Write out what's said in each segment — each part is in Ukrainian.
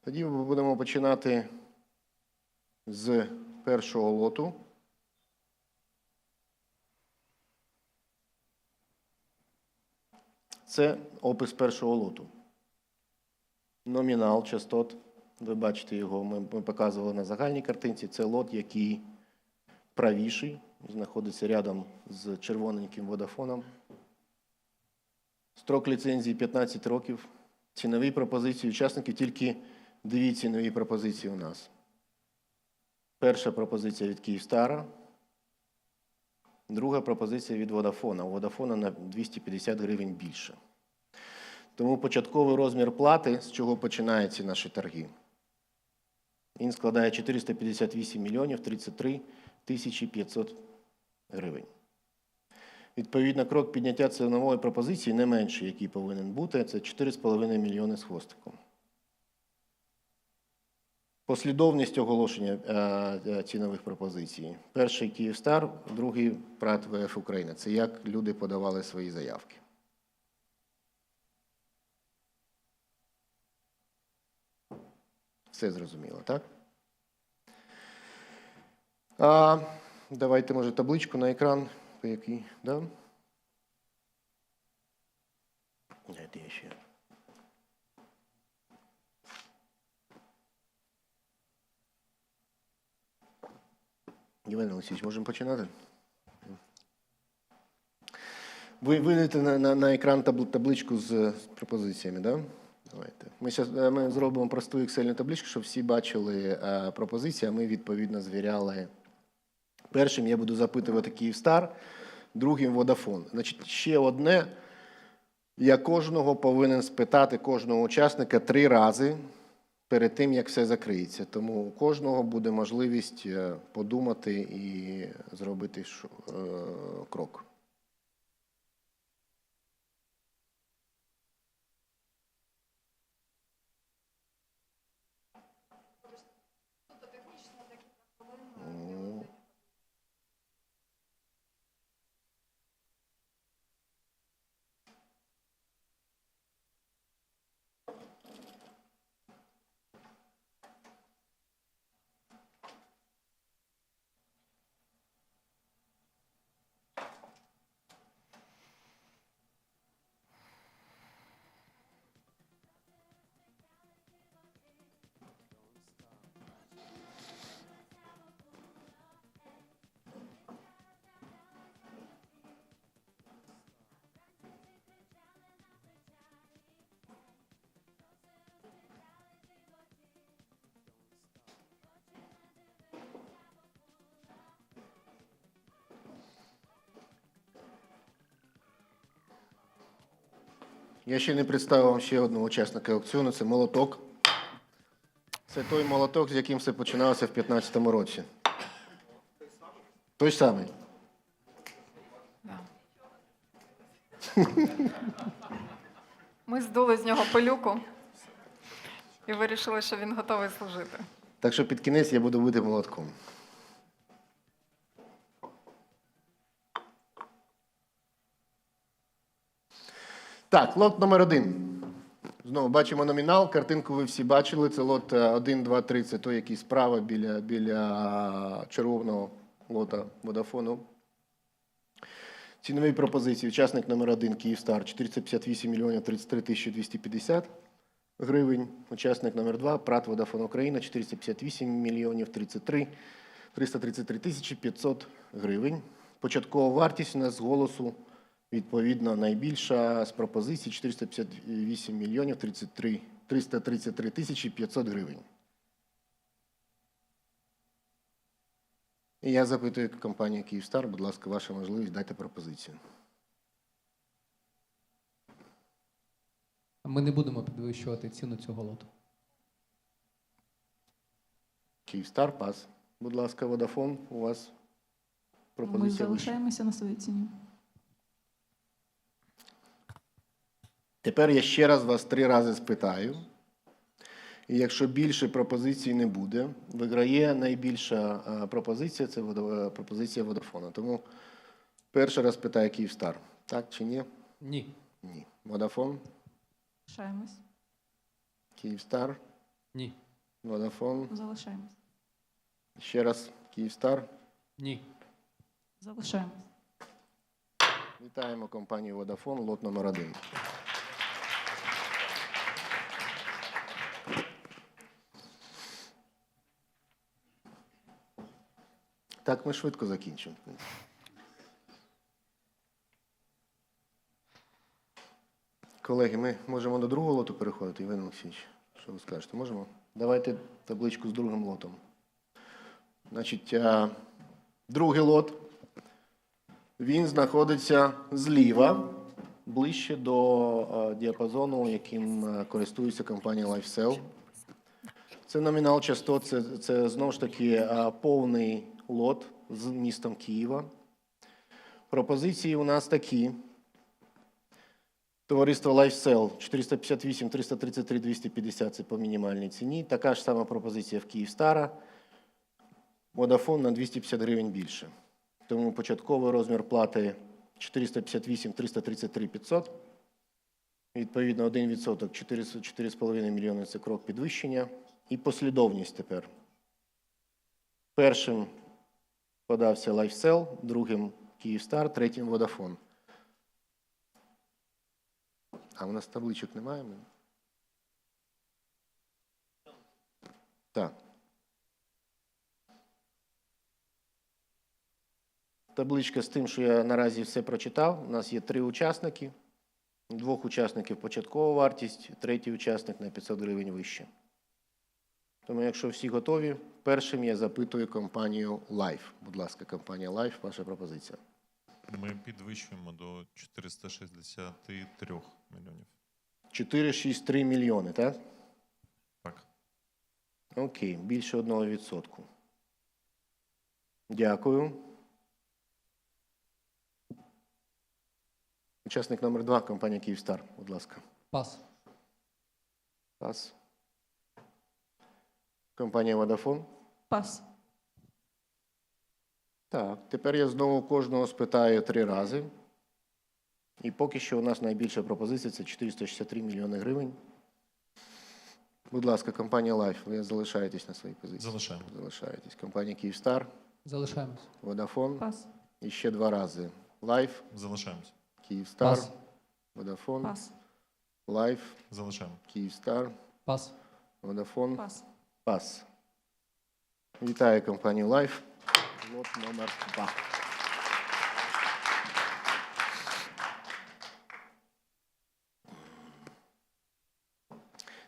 Тоді ми будемо починати з першого лоту. Це опис першого лоту. Номінал частот. Ви бачите його, ми, показували на загальній картинці. Це лот, який правіший, знаходиться рядом з червоненьким водафоном. Строк ліцензії 15 років. Цінові пропозиції учасників тільки дві цінові пропозиції у нас. Перша пропозиція від Київстара, друга пропозиція від Водафона. У Водафона на 250 гривень більше. Тому початковий розмір плати, з чого починаються наші торги, він складає 458 мільйонів 33 тисячі 500 гривень. Відповідно, крок підняття цінової пропозиції не менший, який повинен бути, це 4,5 мільйони з хвостиком. Послідовність оголошення е, е, цінових пропозицій. Перший Київстар, другий ПРАТ ВФ Україна. Це як люди подавали свої заявки. Все зрозуміло, так? А, давайте, може, табличку на екран, по якій, да? Я ще. Євген Олексійович, можемо починати? Ви вийдете на, на, на екран табличку з, з пропозиціями? Да? Давайте. Ми, щас, е, ми зробимо просту Excel табличку, щоб всі бачили е, пропозиції, а ми відповідно звіряли. Першим я буду запитувати Київстар, другим Водафон. Значить, ще одне. Я кожного повинен спитати кожного учасника три рази перед тим, як все закриється. Тому у кожного буде можливість е, подумати і зробити е, крок. Я ще не представив вам ще одного учасника аукціону. Це молоток. Це той молоток, з яким все починалося в 2015 році. Той самий. Ми здули з нього пилюку і вирішили, що він готовий служити. Так що під кінець я буду бити молотком. Так, лот номер один. Знову бачимо номінал. Картинку ви всі бачили. Це лот 1, 2, 3. Це той, який справа біля, біля червоного лота Водафону. Цінові пропозиції. Учасник номер один Київстар 458 мільйонів 33 тисячі 250 гривень. Учасник номер 2 ПРАТ Водафон Україна 458 мільйонів 33 333 тисячі 500 гривень. Початкова вартість у нас з голосу відповідно найбільша з пропозицій 458 мільйонів 33 333 тисячі 500 гривень. І я запитую компанію Київстар, будь ласка, ваша можливість дайте пропозицію. Ми не будемо підвищувати ціну цього лоту. Київстар, пас. Будь ласка, Водафон, у вас Ми пропозиція вища. залишаємося на своїй ціні. Тепер я ще раз вас три рази спитаю. І якщо більше пропозицій не буде, виграє найбільша е, пропозиція це е, пропозиція Водафона. Тому перший раз питає Київстар. Так чи ні? Ні. Ні. Водафон, Залишаємось. Київстар, Ні. Водафон. Залишаємось. Ще раз Київстар. Ні. Залишаємось. Вітаємо компанію Водафон, лот номер один. Так, ми швидко закінчимо. Колеги, ми можемо до другого лоту переходити, Іван Олексійович. Що ви скажете? Можемо? Давайте табличку з другим лотом. Значить, другий лот. Він знаходиться зліва, ближче до е, діапазону, яким е, користується компанія LifeCell. Це номінал частот, це, це знову ж таки е, повний лот з містом Києва. Пропозиції у нас такі. Товариство LifeCell 458, 333, 250 це по мінімальній ціні. Така ж сама пропозиція в Київстара. Vodafone на 250 гривень більше. Тому початковий розмір плати 458 333 500. Відповідно, 1% 4,5 мільйони це крок підвищення. І послідовність тепер. Першим подався LifeCell, другим Київстар, третім Vodafone. А у нас табличок немає? Так. Табличка з тим, що я наразі все прочитав. У нас є три учасники. Двох учасників початкова вартість, третій учасник на 500 гривень вище. Тому, якщо всі готові, першим я запитую компанію Life. Будь ласка, компанія Life, ваша пропозиція. Ми підвищуємо до 463 мільйонів. 463 мільйони, так? Так. Окей, більше 1%. Дякую. Учасник номер два, компанія Київстар, будь ласка. Пас. Пас. Компанія Vodafone. Пас. Так, тепер я знову кожного спитаю три рази. І поки що у нас найбільша пропозиція це 463 мільйони гривень. Будь ласка, компанія Life, ви залишаєтесь на своїй позиції. Залишаємо. Залишаєтесь. Компанія Київстар, Залишаємось. Vodafone. Пас. І ще два рази. Life, Київстар, Пас. Vodafone, Пас. Life, Залишаємо. Київстар, Пас. Vodafone, Пас. Пас. Вітаю компанію Life. Лот номер два.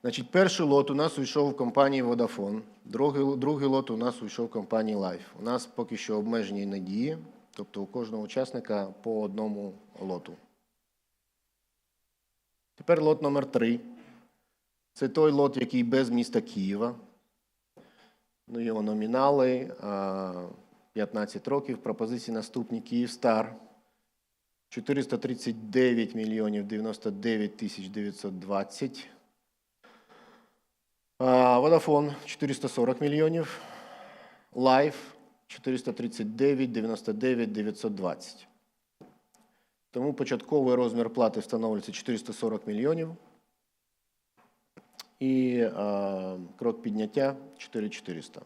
Значить, перший лот у нас уйшов в компанії Vodafone, другий, другий лот у нас уйшов в компанії Life. У нас поки що обмежені надії, тобто у кожного учасника по одному лоту. Тепер лот номер три. Це той лот, який без міста Києва. Ну, його номінали 15 років. Пропозиції наступні Київстар 439 мільйонів 99 тисяч 920. А, Vodafone 440 мільйонів. Life 439 99 920. Тому початковий розмір плати встановлюється 440 мільйонів. І е, крок підняття 4400.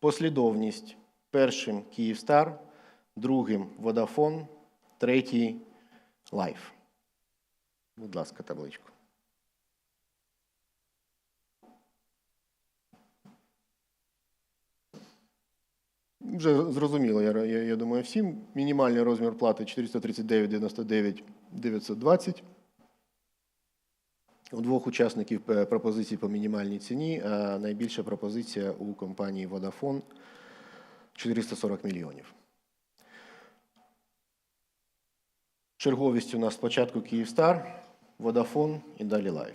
Послідовність. Першим Київстар, другим Vodafone, третій Life. Будь ласка, табличку. Вже зрозуміло, я, я, я думаю, всім. Мінімальний розмір плати 439,99 920. У двох учасників е, пропозиції по мінімальній ціні, а найбільша пропозиція у компанії Vodafone 440 мільйонів. Черговість у нас спочатку Київстар, Vodafone і далі Life.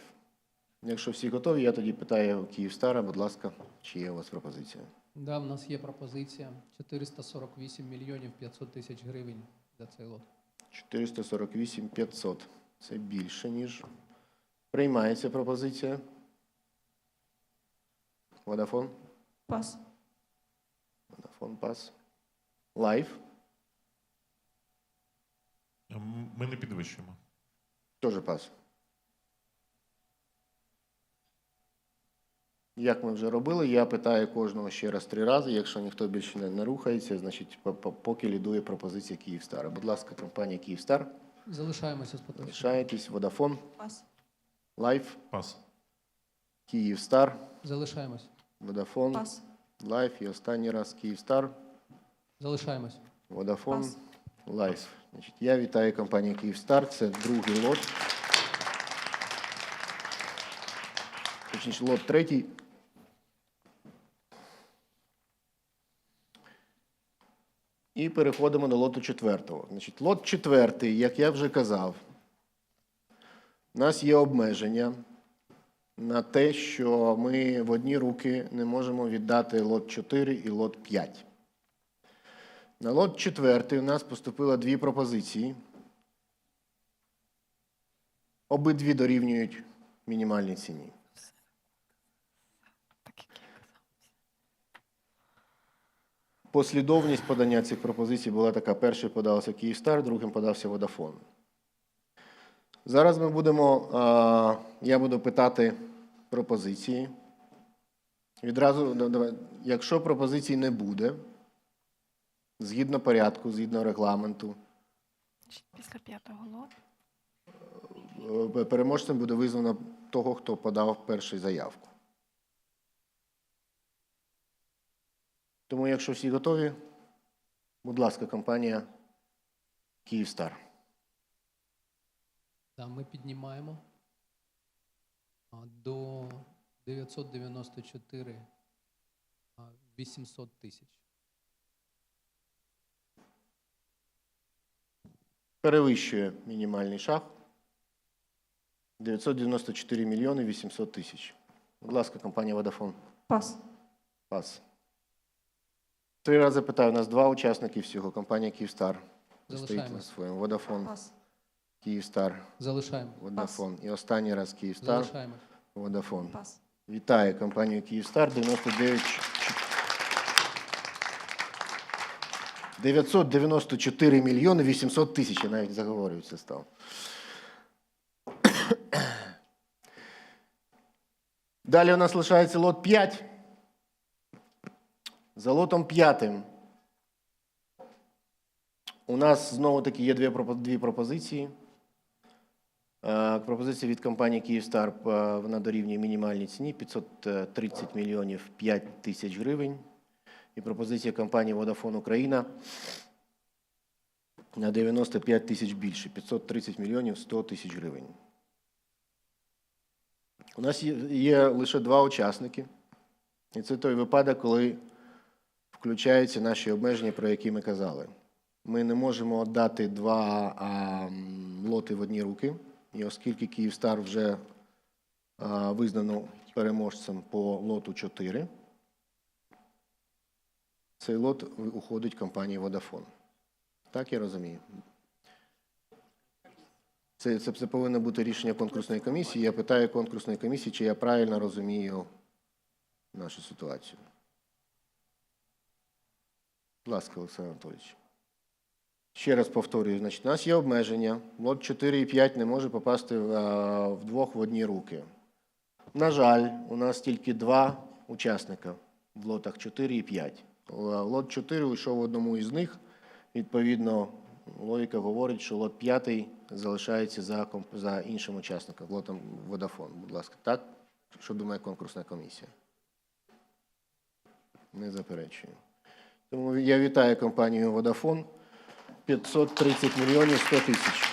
Якщо всі готові, я тоді питаю Київстара, будь ласка, чи є у вас пропозиція? Да, в нас є пропозиція 448 мільйонів 500 тисяч гривень за цей лот. 448 500. Це більше, ніж приймається пропозиція. Vodafone? Пас. Vodafone пас. Life? М- Ми не підвищуємо. Тоже пас. Як ми вже робили, я питаю кожного ще раз три рази. Якщо ніхто більше не, не рухається, значить по- по- поки лідує пропозиція Київстар. Будь ласка, компанія Київстар. Залишаємося з поточним. Лишаєтесь, Водафон, Пас. Лайф, Пас. Київстар, Залишаємось. Водафон, Пас. Лайф і останній раз Київстар, Залишаємось. Водафон, Пас. Лайф. Значить, я вітаю компанію Київстар. Це другий лот. Точніше, лот третій. І переходимо до лоту четвертого. Значить, лот четвертий, як я вже казав, у нас є обмеження на те, що ми в одні руки не можемо віддати лот 4 і лот 5. На лот четвертий у нас поступило дві пропозиції. Обидві дорівнюють мінімальній ціні. Послідовність подання цих пропозицій була така: перший подався Київстар, другим подався Водафон. Зараз ми будемо, я буду питати пропозиції. Відразу, да- давай, якщо пропозицій не буде, згідно порядку, згідно регламенту, Після п'ятого лоту. е, переможцем буде визнано того, хто подав першу заявку. Тому, якщо всі готові, будь ласка, компанія Київстар. Та ми піднімаємо до 994 800 тисяч. Перевищує мінімальний шаг 994 мільйони 800 тисяч. Будь ласка, компанія Водафон. Пас. Пас. Три рази питаю, у нас два учасники всього. Компанія Київстар. Стоїть на своєму. Водафон, Пас. Київстар, Залишаємо. Водафон. І останній раз Київстар, Залишаємось. Водафон. Пас. Вітаю компанію Київстар 99 994 мільйони 800 тисяч. Я навіть заговорюється став. Далі у нас лишається лот 5. За лотом п'ятим у нас знову таки є дві пропозиції. Е, Пропозиція від компанії Київстар е, вона дорівнює мінімальній ціні 530 мільйонів 5 тисяч гривень. І пропозиція компанії Vodafone Україна на 95 тисяч більше 530 мільйонів 100 тисяч гривень. У нас є, лише два учасники. І це той випадок, коли включаються наші обмеження, про які ми казали. Ми не можемо дати два лоти в одні руки. І оскільки Київстар вже а, визнано переможцем по лоту 4, цей лот уходить компанії Vodafone. Так я розумію. Це, це, це повинно бути рішення конкурсної комісії. Я питаю конкурсної комісії, чи я правильно розумію нашу ситуацію. Будь ласка, Олександр Анатолійович. Ще раз повторюю, значить, у нас є обмеження. Лот 4 і 5 не може попасти а, вдвох в одні руки. На жаль, у нас тільки два учасника в лотах 4 і 5. Лот 4 уйшов в одному із них. Відповідно, логіка говорить, що лот 5 залишається за, за іншим учасником, лотом Vodafone. Будь ласка, так? Що думає конкурсна комісія? Не заперечую. Тому я вітаю компанію Vodafone. 530 мільйонів 100 тисяч.